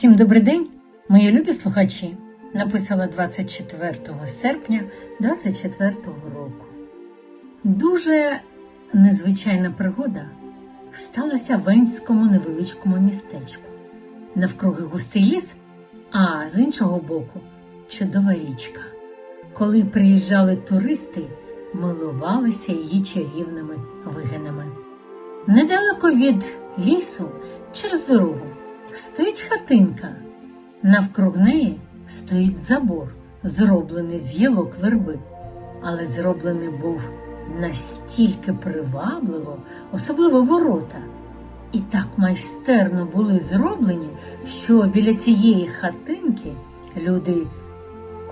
Всім добрий день, мої любі слухачі. Написала 24 серпня 24 року. Дуже незвичайна пригода сталася в Енському невеличкому містечку. Навкруги густий ліс, а з іншого боку чудова річка. Коли приїжджали туристи, милувалися її чарівними вигинами. Недалеко від лісу, через дорогу, стоїть хатинка. Навкруг неї стоїть забор, зроблений з гілок верби, але зроблений був настільки привабливо, особливо ворота. І так майстерно були зроблені, що біля цієї хатинки люди,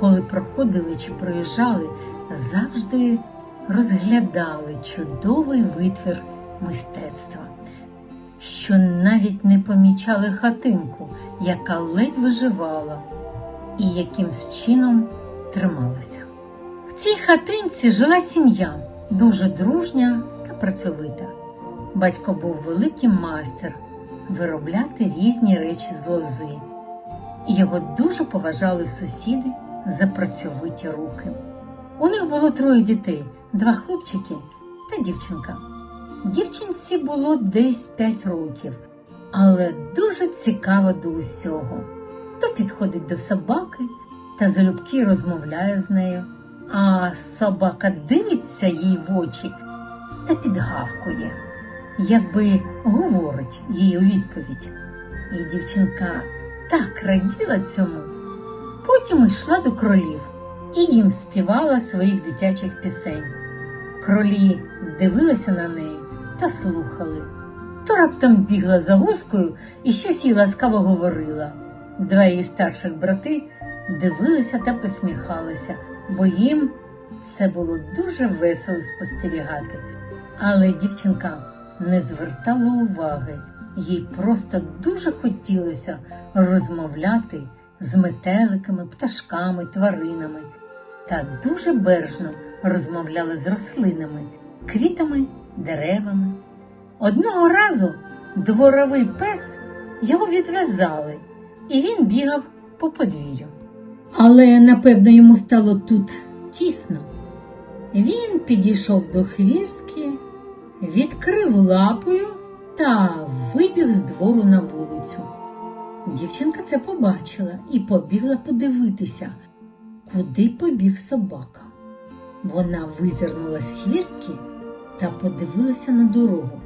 коли проходили чи проїжджали, завжди розглядали чудовий витвір мистецтва, що навіть не помічали хатинку, яка ледь виживала і якимсь чином трималася. В цій хатинці жила сім'я, дуже дружня та працьовита. Батько був великий майстер виробляти різні речі з лози, його дуже поважали сусіди за працьовиті руки. У них було троє дітей: два хлопчики та дівчинка. Дівчинці було десь 5 років, але дуже цікаво до усього. То підходить до собаки та залюбки розмовляє з нею, а собака дивиться їй в очі та підгавкує, якби говорить їй у відповідь. І дівчинка так раділа цьому. Потім йшла до кролів і їм співала своїх дитячих пісень. Кролі дивилися на неї та слухали. То раптом бігла за гускою і щось їй ласкаво говорила. Два її старших брати дивилися та посміхалися, бо їм це було дуже весело спостерігати. Але дівчинка не звертала уваги, їй просто дуже хотілося розмовляти з метеликами, пташками, тваринами та дуже бережно розмовляла з рослинами, квітами, деревами. Одного разу дворовий пес його відв'язали, і він бігав по подвір'ю. Але, напевно, йому стало тут тісно. Він підійшов до хвіртки, відкрив лапою та вибіг з двору на вулицю. Дівчинка це побачила і побігла подивитися, куди побіг собака. Вона визирнула з хвіртки та подивилася на дорогу,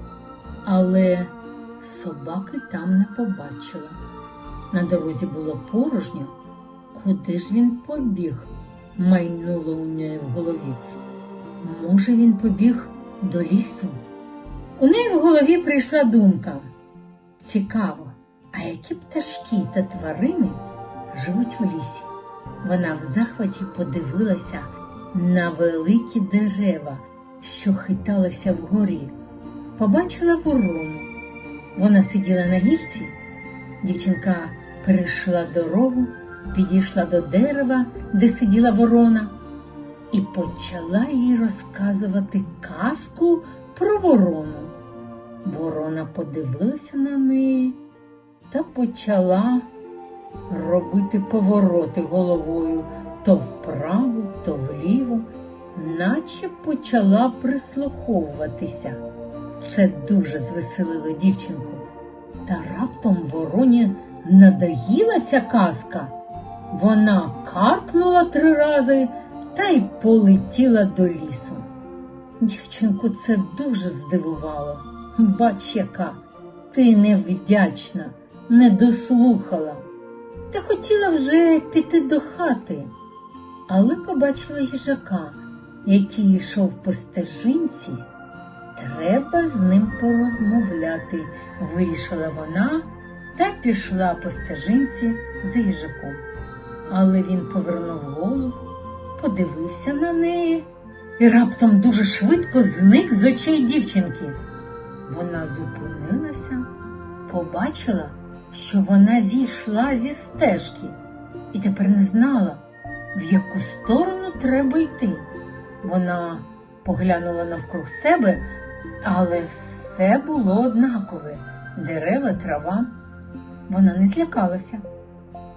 але собаки там не побачила. На дорозі було порожньо. Куди ж він побіг? майнуло у неї в голові. Може, він побіг до лісу? У неї в голові прийшла думка. Цікаво, а які пташки та тварини живуть в лісі? Вона в захваті подивилася на великі дерева, що хиталися вгорі. Побачила ворону. Вона сиділа на гілці. Дівчинка перейшла дорогу, підійшла до дерева, де сиділа ворона, і почала їй розказувати казку про ворону. Ворона подивилася на неї та почала робити повороти головою то вправо, то вліво, наче почала прислуховуватися. Це дуже звеселило дівчинку. Та раптом вороні надоїла ця казка. Вона каркнула три рази та й полетіла до лісу. Дівчинку це дуже здивувало. Бач, яка ти невдячна, не дослухала. Та хотіла вже піти до хати, але побачила їжака, який йшов по стежинці. Треба з ним порозмовляти, вирішила вона та пішла по стежинці за їжаком. Але він повернув голову, подивився на неї і раптом дуже швидко зник з очей дівчинки. Вона зупинилася, побачила, що вона зійшла зі стежки і тепер не знала, в яку сторону треба йти. Вона поглянула навкруг себе, але все було однакове дерева, трава. Вона не злякалася,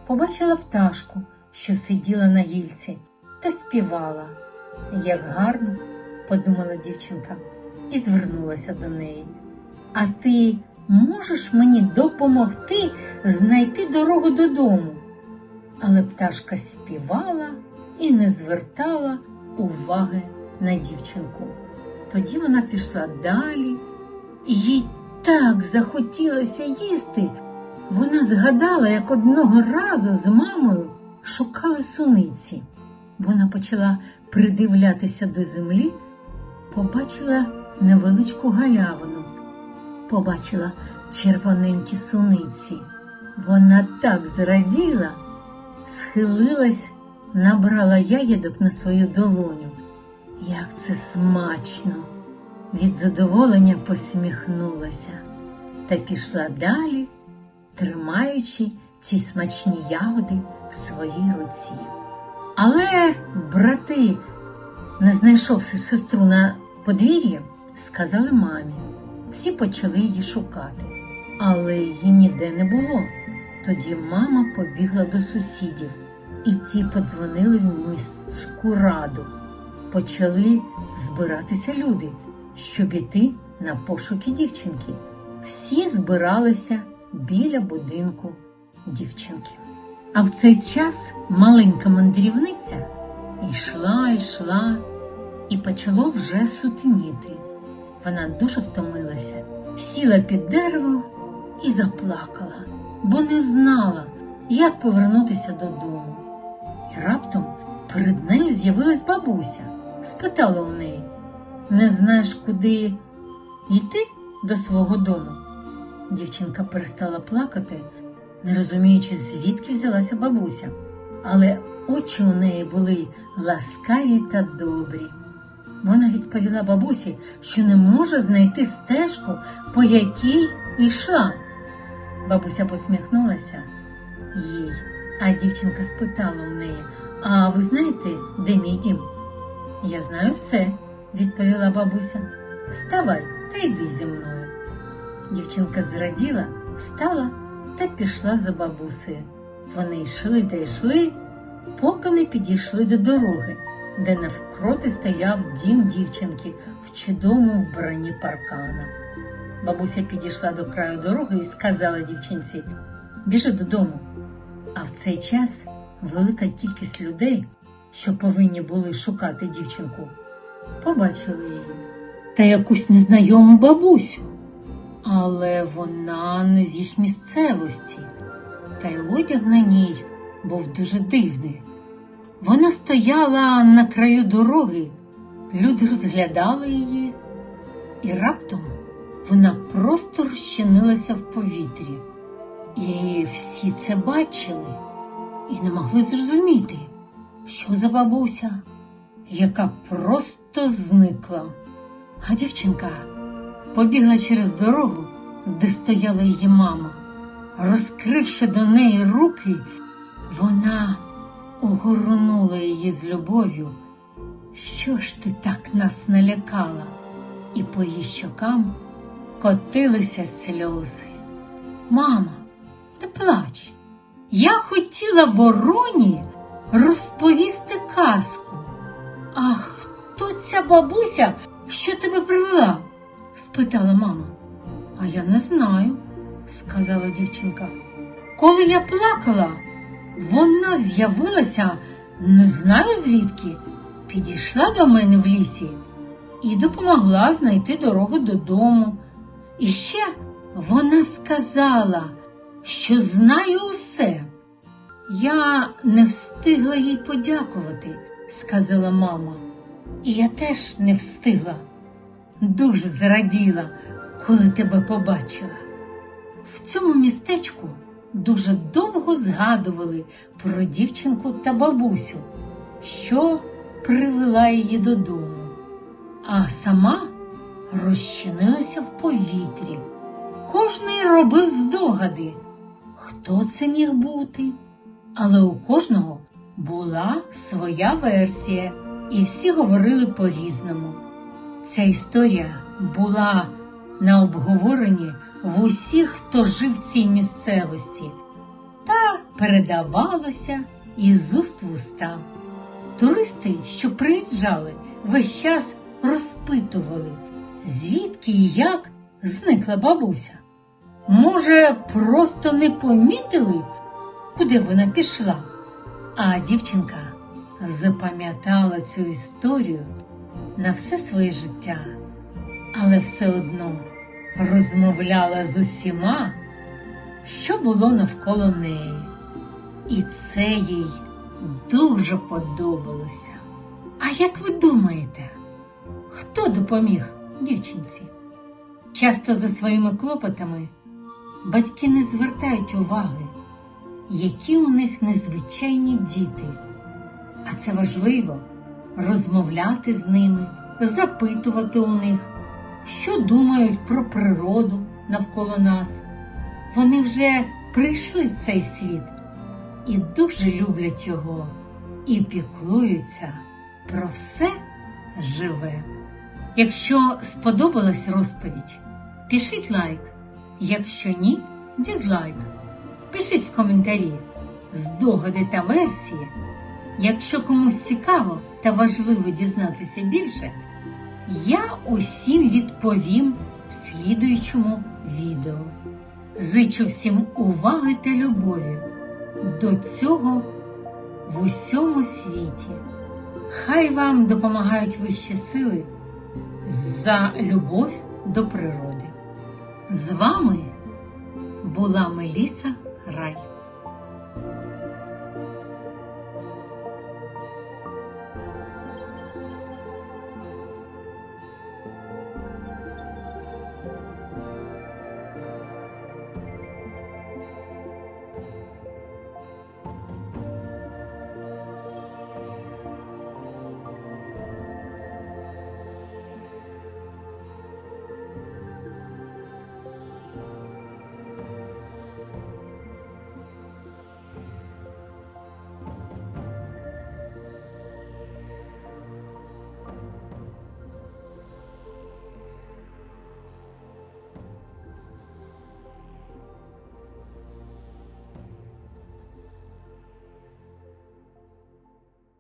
побачила пташку, що сиділа на гільці та співала. Як гарно, подумала дівчинка і звернулася до неї. А ти можеш мені допомогти знайти дорогу додому? Але пташка співала і не звертала уваги на дівчинку. Тоді вона пішла далі, і їй так захотілося їсти. Вона згадала, як одного разу з мамою шукали суниці. Вона почала придивлятися до землі, побачила невеличку галявину, побачила червоненькі суниці. Вона так зраділа, схилилась, набрала ягідок на свою долоню. Як це смачно! Від задоволення посміхнулася та пішла далі, тримаючи ці смачні ягоди в своїй руці. Але брати, не знайшовши сестру на подвір'ї, сказали мамі. Всі почали її шукати, але її ніде не було. Тоді мама побігла до сусідів, і ті подзвонили в міську раду. Почали збиратися люди, щоб іти на пошуки дівчинки. Всі збиралися біля будинку дівчинки. А в цей час маленька мандрівниця йшла, йшла, і почало вже сутеніти. Вона дуже втомилася, сіла під дерево і заплакала, бо не знала, як повернутися додому. Раптом перед нею з'явилась бабуся, спитала у неї: Не знаєш, куди йти до свого дому? Дівчинка перестала плакати, не розуміючи, звідки взялася бабуся, але очі у неї були ласкаві та добрі. Вона відповіла бабусі, що не може знайти стежку, по якій йшла. Бабуся посміхнулася їй, а дівчинка спитала у неї: А ви знаєте, де мій дім? Я знаю все, відповіла бабуся. Вставай та йди зі мною. Дівчинка зраділа, встала та пішла за бабусею. Вони йшли та йшли, поки не підійшли до дороги, де навкроти стояв дім дівчинки в чудовому вбранні паркана. Бабуся підійшла до краю дороги і сказала дівчинці біжи додому. А в цей час велика кількість людей, що повинні були шукати дівчинку, побачили її та якусь незнайому бабусю. Але вона не з їх місцевості, та й одяг на ній був дуже дивний. Вона стояла на краю дороги, люди розглядали її, і раптом вона просто розчинилася в повітрі. І всі це бачили і не могли зрозуміти, що за бабуся, яка просто зникла. А дівчинка побігла через дорогу, де стояла її мама. Розкривши до неї руки, вона огорнула її з любов'ю. Що ж ти так нас налякала? І по її щокам котилися сльози. Мама, плач. Я хотіла вороні розповісти казку. А хто ця бабуся, що тебе привела? спитала мама. А я не знаю, сказала дівчинка. Коли я плакала, вона з'явилася не знаю звідки, підійшла до мене в лісі і допомогла знайти дорогу додому. І ще вона сказала, що знаю усе. Я не встигла їй подякувати, сказала мама. І я теж не встигла. Дуже зраділа, коли тебе побачила. В цьому містечку дуже довго згадували про дівчинку та бабусю, що привела її додому, а сама розчинилася в повітрі. Кожний робив здогади, хто це міг бути. Але у кожного була своя версія, і всі говорили по-різному. Ця історія була на обговоренні в усіх, хто жив в цій місцевості, та передавалося із уст в уста. Туристи, що приїжджали, весь час розпитували, звідки і як зникла бабуся. Може, просто не помітили, куди вона пішла? А дівчинка запам'ятала цю історію на все своє життя, але все одно розмовляла з усіма, що було навколо неї. І це їй дуже подобалося. А як ви думаєте, хто допоміг дівчинці? Часто за своїми клопотами батьки не звертають уваги, які у них незвичайні діти. А це важливо розмовляти з ними, запитувати у них, що думають про природу навколо нас. Вони вже прийшли в цей світ і дуже люблять його, і піклуються про все живе. Якщо сподобалась розповідь, пишіть лайк. Якщо ні, дізлайк. Пишіть в коментарі здогади та версії. Якщо комусь цікаво та важливо дізнатися більше, я усім відповім в слідуючому відео. Зичу всім уваги та любові до цього в усьому світі. Хай вам допомагають вищі сили за любов до природи. З вами була Меліса Рай.